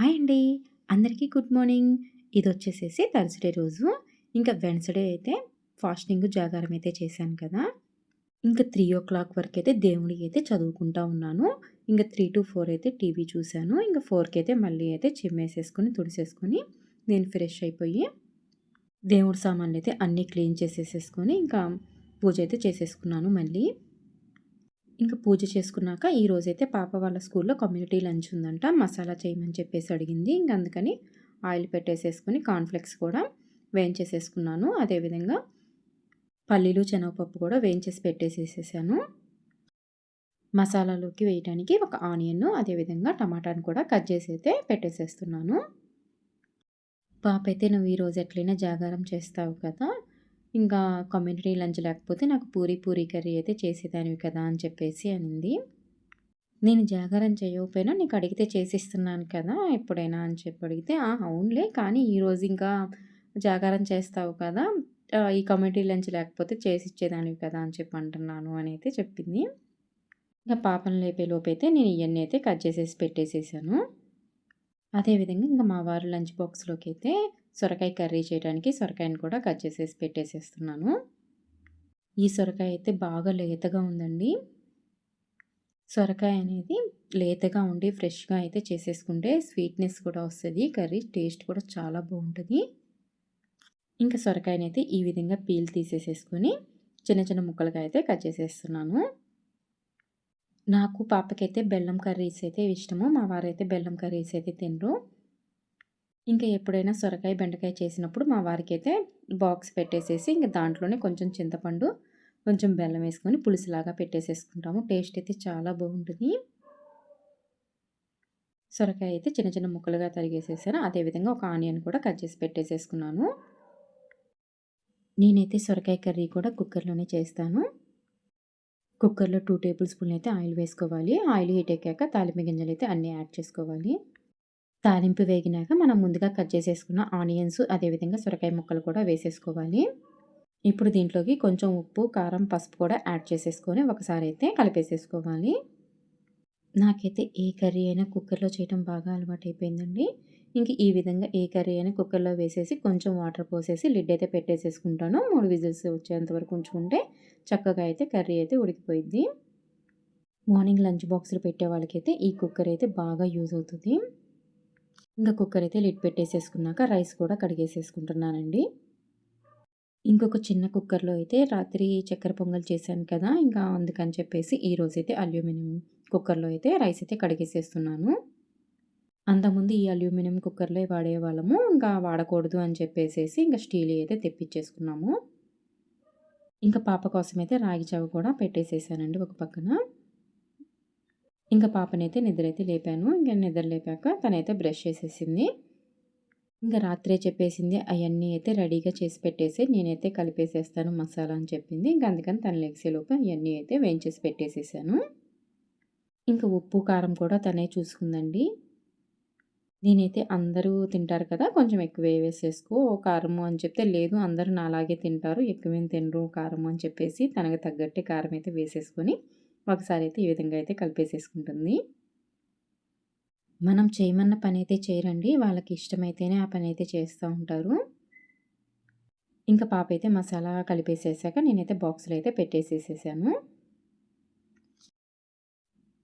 Hi అండి. అందరికీ good morning. ఇది వచ్చేసేసి థర్స్‌డే రోజు. ఇంకా వెన్స్డే అయితే ఫాస్టింగ్, జాగారం అయితే చేశాను కదా! ఇంకా త్రీ ఓ క్లాక్ వరకు అయితే దేవుడికి అయితే చదువుకుంటా ఉన్నాను. ఇంకా త్రీ టు ఫోర్ అయితే టీవీ చూశాను. ఇంక 4కైతే మళ్ళీ అయితే చిమ్మేసేసుకొని, తుడిసేసుకొని, నేను ఫ్రెష్ అయిపోయి, దేవుడి సామాన్లు అయితే అన్నీ క్లీన్ చేసేసేసుకొని, ఇంకా పూజ అయితే చేసేసుకున్నాను మళ్ళీ. ఇంకా పూజ చేసుకున్నాక ఈరోజైతే పాప వాళ్ళ స్కూల్‌లో కమ్యూనిటీ లంచ్ ఉందంట. మసాలా చేయమని చెప్పేసి అడిగింది. ఇంక అందుకని ఆయిల్ పెట్టేసేసుకొని కార్న్‌ఫ్లెక్స్ కూడా వేయించేసేసుకున్నాను. అదేవిధంగా పల్లీలు, శనగపప్పు కూడా వేయించేసి పెట్టేసేసేసాను. మసాలాలోకి వేయటానికి ఒక ఆనియన్, అదేవిధంగా టమాటాను కూడా కట్ చేసి అయితే పెట్టేసేస్తున్నాను. పాప అయితే "నువ్వు ఈరోజు ఎట్లైనా జాగారం చేస్తావు కదా! ఇంకా కమ్యూనిటీ లంచ్ లేకపోతే నాకు పూరి, పూరి కర్రీ అయితే చేసేదానివి కదా!" అని చెప్పేసి అనింది. నేను జాగారం చేయకపోయినా నీకు అడిగితే చేసిస్తున్నాను కదా! ఎప్పుడైనా అని చెప్పి అడిగితే, అవునులే. కానీ ఈరోజు ఇంకా జాగారం చేస్తావు కదా! ఈ కమ్యూనిటీ లంచ్ లేకపోతే చేసిచ్చేదానివి కదా!" అని చెప్పి అంటున్నాను అని అయితే చెప్పింది. ఇంక లేపే లోపైతే నేను ఇవన్నీ అయితే కట్ చేసేసి పెట్టేసేసాను. అదేవిధంగా ఇంకా మా వారు లంచ్ బాక్స్లోకి అయితే సొరకాయ కర్రీ చేయడానికి సొరకాయని కూడా కట్ చేసేసి పెట్టేసేస్తున్నాను. ఈ సొరకాయ అయితే బాగా లేతగా ఉందండి. సొరకాయ అనేది లేతగా ఉండి ఫ్రెష్‌గా అయితే చేసేసుకుంటే స్వీట్‌నెస్ కూడా వస్తుంది కర్రీ టేస్ట్ కూడా చాలా బాగుంటుంది ఇంకా సొరకాయని సొరకాయనైతే ఈ విధంగా పీల్ తీసేసేసుకొని చిన్న, చిన్న ముక్కలుగా అయితే కట్ చేసేస్తున్నాను. నాకు పాపకైతే బెల్లం కర్రీస్ అయితే ఇష్టము. మా వారైతే బెల్లం కర్రీస్ అయితే తినరు. ఇంకా ఎప్పుడైనా సొరకాయ, బెండకాయ చేసినప్పుడు మా వారికైతే బాక్స్ పెట్టేసేసి ఇంకా దాంట్లోనే కొంచెం చింతపండు, కొంచెం బెల్లం వేసుకొని పులుసులాగా పెట్టేసేసుకుంటాము. టేస్ట్ అయితే చాలా బాగుంటుంది సొరకాయ అయితే చిన్న, చిన్న ముక్కలుగా తరిగేసేసాను. అదేవిధంగా ఒక ఆనియన్ కూడా కట్ చేసి పెట్టేసేసుకున్నాను. నేనైతే సొరకాయ కర్రీ కూడా కుక్కర్‌లోనే చేస్తాను. కుక్కర్‌లో టూ టేబుల్ స్పూన్‌లు అయితే ఆయిల్ వేసుకోవాలి. ఆయిల్ హీట్ ఎక్కాక తాలింపు అయితే అన్నీ యాడ్ చేసుకోవాలి. తాలింపు వేగినాక మనం ముందుగా కట్ చేసేసుకున్న ఆనియన్స్, అదేవిధంగా సొరకాయ ముక్కలు కూడా వేసేసుకోవాలి. ఇప్పుడు దీంట్లోకి కొంచెం ఉప్పు, కారం, పసుపు కూడా యాడ్ చేసేసుకొని ఒకసారి అయితే కలిపేసేసుకోవాలి. నాకైతే ఏ కర్రీ అయినా కుక్కర్‌లో చేయటం బాగా అలవాటు అయిపోయిందండి ఇంక ఈ విధంగా ఏ కర్రీ అయినా కుక్కర్‌లో వేసేసి కొంచెం వాటర్ పోసేసి లిడ్ అయితే పెట్టేసేసుకుంటాను. మూడు విజిల్స్ వచ్చేంత వరకు ఉంచుకుంటే చక్కగా అయితే కర్రీ అయితే ఉడికిపోయింది మార్నింగ్ లంచ్ బాక్స్‌లు పెట్టే వాళ్ళకైతే ఈ కుక్కర్ అయితే బాగా యూజ్ అవుతుంది ఇంకా కుక్కర్ అయితే లిడ్ పెట్టేసేసుకున్నాక రైస్ కూడా కడిగేసేసుకుంటున్నానండి. ఇంకొక చిన్న కుక్కర్‌లో అయితే రాత్రి చక్కెర పొంగల్ చేశాను కదా! ఇంకా అందుకని చెప్పేసి ఈరోజైతే అల్యూమినియం కుక్కర్‌లో అయితే రైస్ అయితే కడిగేసేస్తున్నాను. అంతకుముందు ఈ అల్యూమినియం కుక్కర్‌లే వాడేవాళ్ళము. ఇంకా వాడకూడదు అని చెప్పేసేసి ఇంకా స్టీల్ అయితే తెప్పించేసుకున్నాము. ఇంకా పాప కోసం అయితే రాగి చావు కూడా పెట్టేసేసానండి ఒక పక్కన. ఇంకా పాపనైతే నిద్రైతే లేపాను. ఇంకా నిద్ర లేపాక తనైతే బ్రష్ చేసేసింది. ఇంకా రాత్రే చెప్పేసింది అవన్నీ అయితే రెడీగా చేసి పెట్టేసి నేనైతే కలిపేసేస్తాను మసాలా అని చెప్పింది. ఇంకా అందుకని తను లెగిసేలోపు అవన్నీ అయితే వేయించేసి పెట్టేసేసాను. ఇంకా ఉప్పు, కారం కూడా తనే చూసుకుందండి. నేనైతే అందరూ తింటారు కదా! కొంచెం ఎక్కువే వేసేసుకో కారము అని చెప్తే, లేదు అందరూ నాలాగే తింటారు. ఎక్కువేం తినరు కారము అని చెప్పేసి తనకు తగ్గట్టే కారం అయితే వేసేసుకొని ఒకసారి అయితే ఈ విధంగా అయితే కలిపేసేసుకుంటుంది. మనం చేయమన్న పనైతే చేయరండి. వాళ్ళకి ఇష్టమైతేనే ఆ పని అయితే చేస్తూ ఉంటారు. ఇంకా పాప అయితే మసాలా కలిపేసేసాక నేనైతే బాక్స్‌లో అయితే పెట్టేసేసేసాను.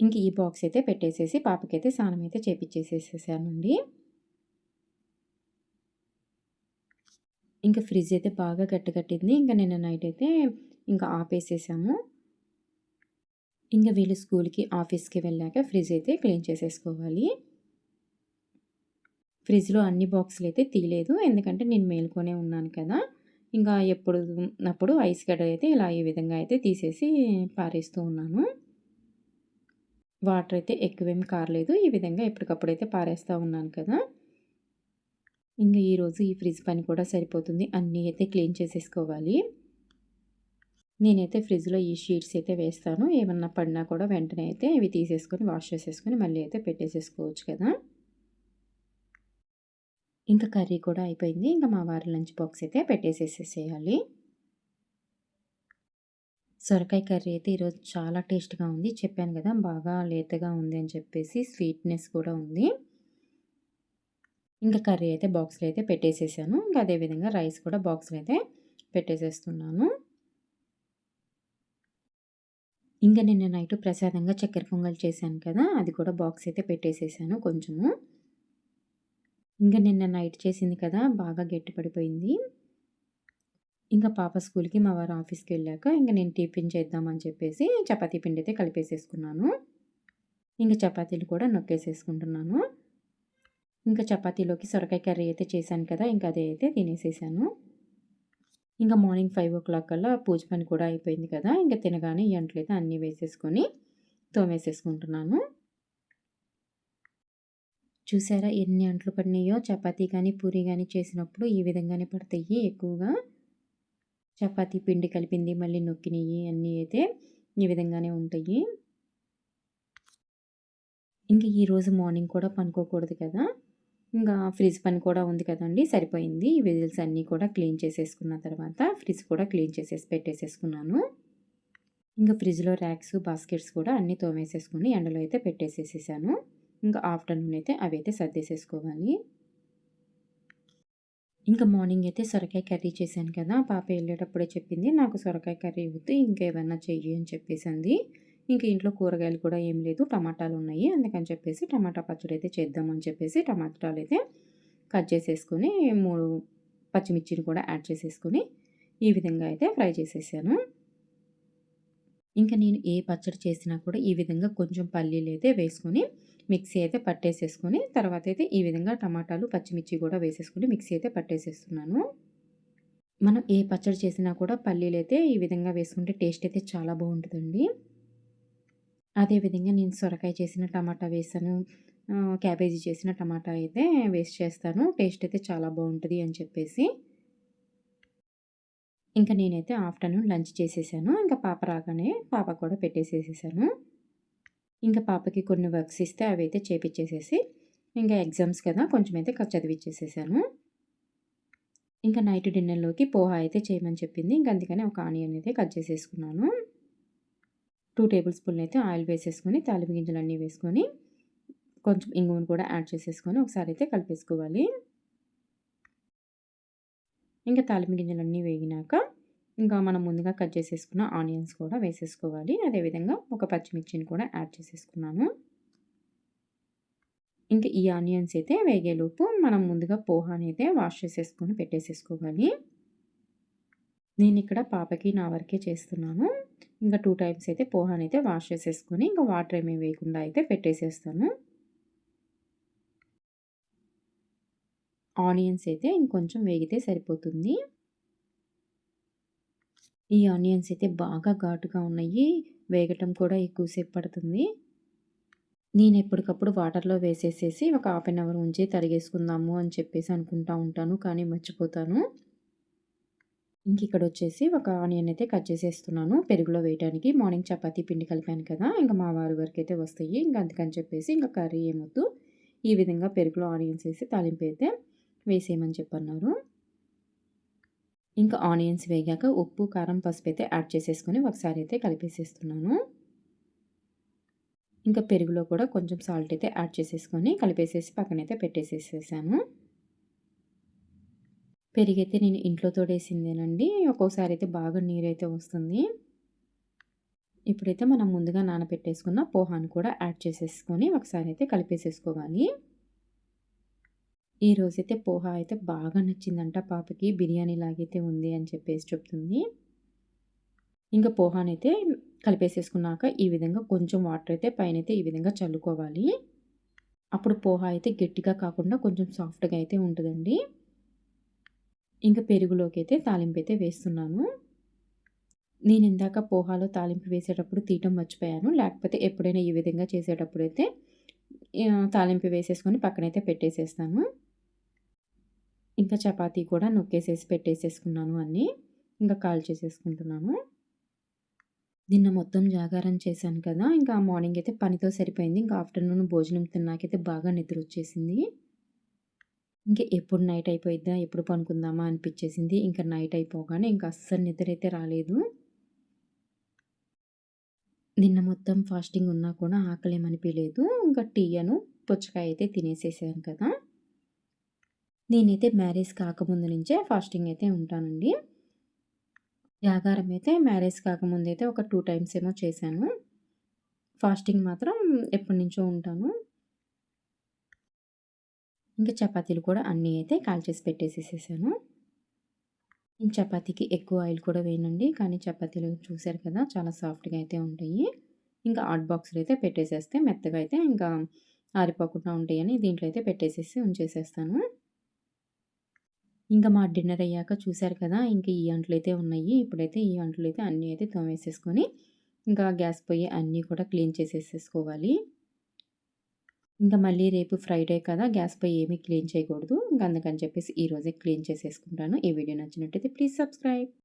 ఇంక ఈ బాక్స్ అయితే పెట్టేసేసి పాపకైతే స్నానం అయితే చేపిచ్చేసేసేసానండి. ఇంకా ఫ్రిడ్జ్ అయితే బాగా గడ్డకట్టింది. ఇంకా నిన్న నైట్ అయితే ఇంకా ఆపేసేసాము. ఇంకా వీళ్ళు స్కూల్‌కి, ఆఫీస్‌కి వెళ్ళాక ఫ్రిడ్జ్ అయితే క్లీన్ చేసేసుకోవాలి. ఫ్రిడ్జ్‌లో అన్ని బాక్సులు అయితే తీయలేదు. ఎందుకంటే నేను మేలుకొనే ఉన్నాను కదా! ఇంకా ఎప్పుడు అప్పుడు ఐస్ గడ్డలైతే ఇలా ఈ విధంగా అయితే తీసేసి పారేస్తూ ఉన్నాను. వాటర్ అయితే ఎక్కువేం కారలేదు. ఈ విధంగా ఎప్పటికప్పుడు అయితే పారేస్తూ ఉన్నాను కదా! ఇంకా ఈరోజు ఈ ఫ్రిడ్జ్ పని కూడా సరిపోతుంది. అన్నీ అయితే క్లీన్ చేసేసుకోవాలి. నేనైతే ఫ్రిడ్జ్‌లో ఈ షీట్స్ అయితే వేస్తాను. ఏమన్నా పడినా కూడా వెంటనే అయితే ఇవి తీసేసుకొని వాష్ చేసేసుకొని మళ్ళీ అయితే పెట్టేసేసుకోవచ్చు కదా! ఇంకా కర్రీ కూడా అయిపోయింది. ఇంకా మా వారి లంచ్ బాక్స్ అయితే పెట్టేసేసేసేయాలి. సొరకాయ కర్రీ అయితే ఈరోజు చాలా టేస్ట్‌గా ఉంది. చెప్పాను కదా! బాగా లేతగా ఉంది అని చెప్పేసి స్వీట్‌నెస్ కూడా ఉంది. ఇంకా కర్రీ అయితే బాక్స్‌లో అయితే పెట్టేసేసాను. ఇంకా అదే విధంగా రైస్ కూడా బాక్స్‌లో అయితే పెట్టేసేస్తున్నాను. ఇంకా నిన్న నైట్ ప్రసాదంగా చక్కెర పొంగల్ చేశాను కదా! అది కూడా బాక్స్ అయితే పెట్టేసేసాను కొంచెము. ఇంకా నిన్న నైట్ చేసింది కదా! బాగా గట్టి పడిపోయింది. పాప స్కూల్‌కి, మా వారు ఆఫీస్‌కి వెళ్ళాక ఇంకా నేను టిఫిన్ చేద్దామని చెప్పేసి చపాతీ పిండి అయితే కలిపేసేసుకున్నాను. ఇంకా చపాతీలు కూడా నొక్కేసేసుకుంటున్నాను. ఇంకా చపాతీలోకి సొరకాయ కర్రీ అయితే చేశాను కదా! ఇంకా అదే అయితే తినేసేసాను. ఇంకా మార్నింగ్ 5:00 కల్లా పూజ పని కూడా అయిపోయింది కదా! ఇంకా తినగానే ఈ అంట్లయితే అన్నీ వేసేసుకొని తోమేసేసుకుంటున్నాను. చూసారా ఎన్ని అంట్లు పడినాయో చపాతీ కానీ పూరి కానీ చేసినప్పుడు ఈ విధంగానే పడతాయి ఎక్కువగా. చపాతీ పిండి కలిపింది, మళ్ళీ నొక్కినవి అన్నీ అయితే ఈ విధంగానే ఉంటాయి. ఇంక ఈరోజు మార్నింగ్ కూడా పనుకోకూడదు కదా! ఇంకా ఫ్రిడ్జ్ పని కూడా ఉంది కదండి సరిపోయింది. ఈ వెజిల్స్ అన్నీ కూడా క్లీన్ చేసేసుకున్న తర్వాత ఫ్రిడ్జ్ కూడా క్లీన్ చేసేసి పెట్టేసేసుకున్నాను. ఇంకా ఫ్రిడ్జ్‌లో ర్యాక్స్, బాస్కెట్స్ కూడా అన్నీ తోమేసేసుకుని ఎండలో అయితే పెట్టేసేసేసాను. ఇంకా ఆఫ్టర్‌నూన్ అయితే అవి అయితే సర్దేసేసుకోవాలి. ఇంకా మార్నింగ్ అయితే సొరకాయ కర్రీ చేశాను కదా! పాప వెళ్ళేటప్పుడే చెప్పింది, "నాకు సొరకాయ కర్రీ వద్దు ఇంకేమన్నా చెయ్యి" అని చెప్పేసింది ఇంక ఇంట్లో కూరగాయలు కూడా ఏం లేదు. టమాటాలు ఉన్నాయి అందుకని చెప్పేసి టమాటా పచ్చడి అయితే చేద్దామని చెప్పేసి టమాటాలు అయితే కట్ చేసేసుకొని మూడు పచ్చిమిర్చిని కూడా యాడ్ చేసేసుకొని ఈ విధంగా అయితే ఫ్రై చేసేసాను. ఇంకా నేను ఏ పచ్చడి చేసినా కూడా ఈ విధంగా కొంచెం పల్లీలు అయితే వేసుకొని మిక్సీ అయితే పట్టేసేసుకొని తర్వాత అయితే ఈ విధంగా టమాటాలు, పచ్చిమిర్చి కూడా వేసేసుకొని మిక్సీ అయితే పట్టేసేస్తున్నాను. మనం ఏ పచ్చడి చేసినా కూడా పల్లీలు అయితే ఈ విధంగా వేసుకుంటే టేస్ట్ అయితే చాలా బాగుంటుందండి అదే విధంగా నేను సొరకాయ చేసిన టమాటా వేసాను. క్యాబేజీ చేసిన టమాటా అయితే వేస్ట్ చేస్తాను. టేస్ట్ అయితే చాలా బాగుంటుంది అని చెప్పేసి. ఇంకా నేనైతే ఆఫ్టర్‌నూన్ లంచ్ చేసేసాను. ఇంకా పాప రాగానే పాప కూడా పెట్టేసేసేసాను. ఇంకా పాపకి కొన్ని వర్క్స్ ఇస్తే అవి అయితే చేపిచ్చేసేసి ఇంకా ఎగ్జామ్స్ కదా! కొంచెం అయితే చదివిచ్చేసేసాను. ఇంకా నైట్ డిన్నర్‌లోకి పోహా అయితే చేయమని చెప్పింది. ఇంకా అందుకని ఒక ఆనియన్ అయితే కట్ చేసేసుకున్నాను. టూ టేబుల్ స్పూన్‌లు అయితే ఆయిల్ వేసేసుకొని తాలింపు గింజలన్నీ వేసుకొని కొంచెం ఇంగువను కూడా యాడ్ చేసేసుకొని ఒకసారి అయితే కలిపేసుకోవాలి. ఇంక తాలింపు గింజలన్నీ వేగినాక ఇంకా మనం ముందుగా కట్ చేసేసుకున్న ఆనియన్స్ కూడా వేసేసుకోవాలి. అదే విధంగా ఒక పచ్చిమిర్చిని కూడా యాడ్ చేసేసుకున్నాను. ఇంకా ఈ ఆనియన్స్ అయితే వేగేలోపు మనం ముందుగా పోహానైతే వాష్ చేసేసుకొని పెట్టేసేసుకోవాలి. నేను ఇక్కడ పాపకి, నా వరకే చేస్తున్నాను. ఇంకా టూ టైమ్స్ అయితే పోహానైతే వాష్ చేసేసుకొని ఇంకా వాటర్ ఏమీ వేయకుండా అయితే పెట్టేసేస్తాను. ఆనియన్స్ అయితే ఇంకొంచెం వేగితే సరిపోతుంది. ఈ ఆనియన్స్ అయితే బాగా ఘాటుగా ఉన్నాయి. వేగటం కూడా ఎక్కువసేపు పడుతుంది. నేను ఎప్పటికప్పుడు వాటర్‌లో వేసేసేసి ఒక హాఫ్ ఎన్ అవర్ ఉంచి తరిగేసుకుందాము అని చెప్పేసి అనుకుంటా ఉంటాను. కానీ మర్చిపోతాను. ఇంక ఇక్కడొచ్చేసి ఒక ఆనియన్ అయితే కట్ చేసేస్తున్నాను. పెరుగులో వేయడానికి మార్నింగ్ చపాతీ పిండి కలిపాను కదా! ఇంకా మా వారి వరకు అయితే వస్తాయి. ఇంకా అందుకని చెప్పేసి ఇంకా కర్రీ ఏమొద్దు. ఈ విధంగా పెరుగులో ఆనియన్స్ వేసి తాలింపు అయితే వేసేయమని చెప్పన్నారు. ఇంకా ఆనియన్స్ వేగాక ఉప్పు, కారం, పసుపు అయితే యాడ్ చేసేసుకొని ఒకసారి అయితే కలిపేసేస్తున్నాను. ఇంకా పెరుగులో కూడా కొంచెం సాల్ట్ అయితే యాడ్ చేసేసుకొని కలిపేసేసి పక్కనైతే పెట్టేసేసేసాను. పెరిగైతే నేను ఇంట్లో తోడేసిందేనండి. ఒక్కోసారి అయితే బాగా నీరైతే వస్తుంది. ఇప్పుడైతే మనం ముందుగా నానబెట్టేసుకున్న పోహాను కూడా యాడ్ చేసేసుకొని ఒకసారి అయితే కలిపేసేసుకోవాలి. ఈరోజైతే పోహా అయితే బాగా నచ్చిందంట పాపకి. బిర్యానీ లాగైతే ఉంది అని చెప్పేసి చెప్తుంది. ఇంకా పోహానైతే కలిపేసేసుకున్నాక ఈ విధంగా కొంచెం వాటర్ అయితే పైన అయితే ఈ విధంగా చల్లుకోవాలి. అప్పుడు పోహా అయితే గట్టిగా కాకుండా కొంచెం సాఫ్ట్‌గా అయితే ఉంటుందండి ఇంక పెరుగులోకైతే అయితే వేస్తున్నాను. నేను ఇందాక పోహాలో తాలింపు వేసేటప్పుడు తీయటం మర్చిపోయాను. లేకపోతే ఎప్పుడైనా ఈ విధంగా చేసేటప్పుడు అయితే తాలింపు వేసేసుకొని పక్కనైతే పెట్టేసేస్తాను. ఇంకా చపాతీ కూడా నొక్కేసేసి పెట్టేసేసుకున్నాను అన్నీ. ఇంకా కాల్చేసేసుకుంటున్నాను. నిన్న మొత్తం జాగారం చేశాను కదా! ఇంకా మార్నింగ్ అయితే పనితో సరిపోయింది. ఇంకా ఆఫ్టర్‌నూన్ భోజనం తిన్నాకైతే బాగా నిద్ర వచ్చేసింది ఇంకా ఎప్పుడు నైట్ అయిపోయిద్దా? ఎప్పుడు పనుకుందామా అనిపించేసింది ఇంకా నైట్ అయిపోగానే ఇంకా అస్సలు నిద్ర అయితే రాలేదు. నిన్న మొత్తం ఫాస్టింగ్ ఉన్నా కూడా ఆకలేమనిపించలేదు ఇంకా టీ అను పుచ్చకాయ అయితే తినేసేసాను కదా! నేనైతే మ్యారేజ్ కాకముందు నుంచే ఫాస్టింగ్ అయితే ఉంటానండి. వ్యాగారం అయితే మ్యారేజ్ కాకముందైతే ఒక టూ టైమ్స్ ఏమో చేశాను. ఫాస్టింగ్ మాత్రం ఎప్పటినుంచో ఉంటాను. ఇంకా చపాతీలు కూడా అన్నీ అయితే కాల్చేసి పెట్టేసేసేసాను. ఈ చపాతీకి ఎక్కువ ఆయిల్ కూడా వేయనండి. కానీ చపాతీలు చూశారు కదా! చాలా సాఫ్ట్‌గా అయితే ఉంటాయి. ఇంకా హాట్ బాక్స్‌లో అయితే పెట్టేసేస్తే మెత్తగా అయితే ఇంకా ఆరిపోకుండా ఉంటాయని దీంట్లో అయితే పెట్టేసేసి ఉంచేసేస్తాను. ఇంకా మా డిన్నర్ అయ్యాక చూశారు కదా! ఇంకా ఈ అంట్లయితే ఉన్నాయి. ఇప్పుడైతే ఈ అంట్లయితే అన్నీ అయితే తోమేసేసుకొని ఇంకా గ్యాస్ పొయ్యి అన్నీ కూడా క్లీన్ చేసేసేసుకోవాలి. ఇంకా మళ్ళీ రేపు ఫ్రైడే కదా! గ్యాస్ పై ఏమీ క్లీన్ చేయకూడదు. ఇంకా అందుకని చెప్పేసి ఈరోజే క్లీన్ చేసేసుకుంటాను. ఈ వీడియో నచ్చినట్టయితే ప్లీజ్ సబ్స్క్రైబ్.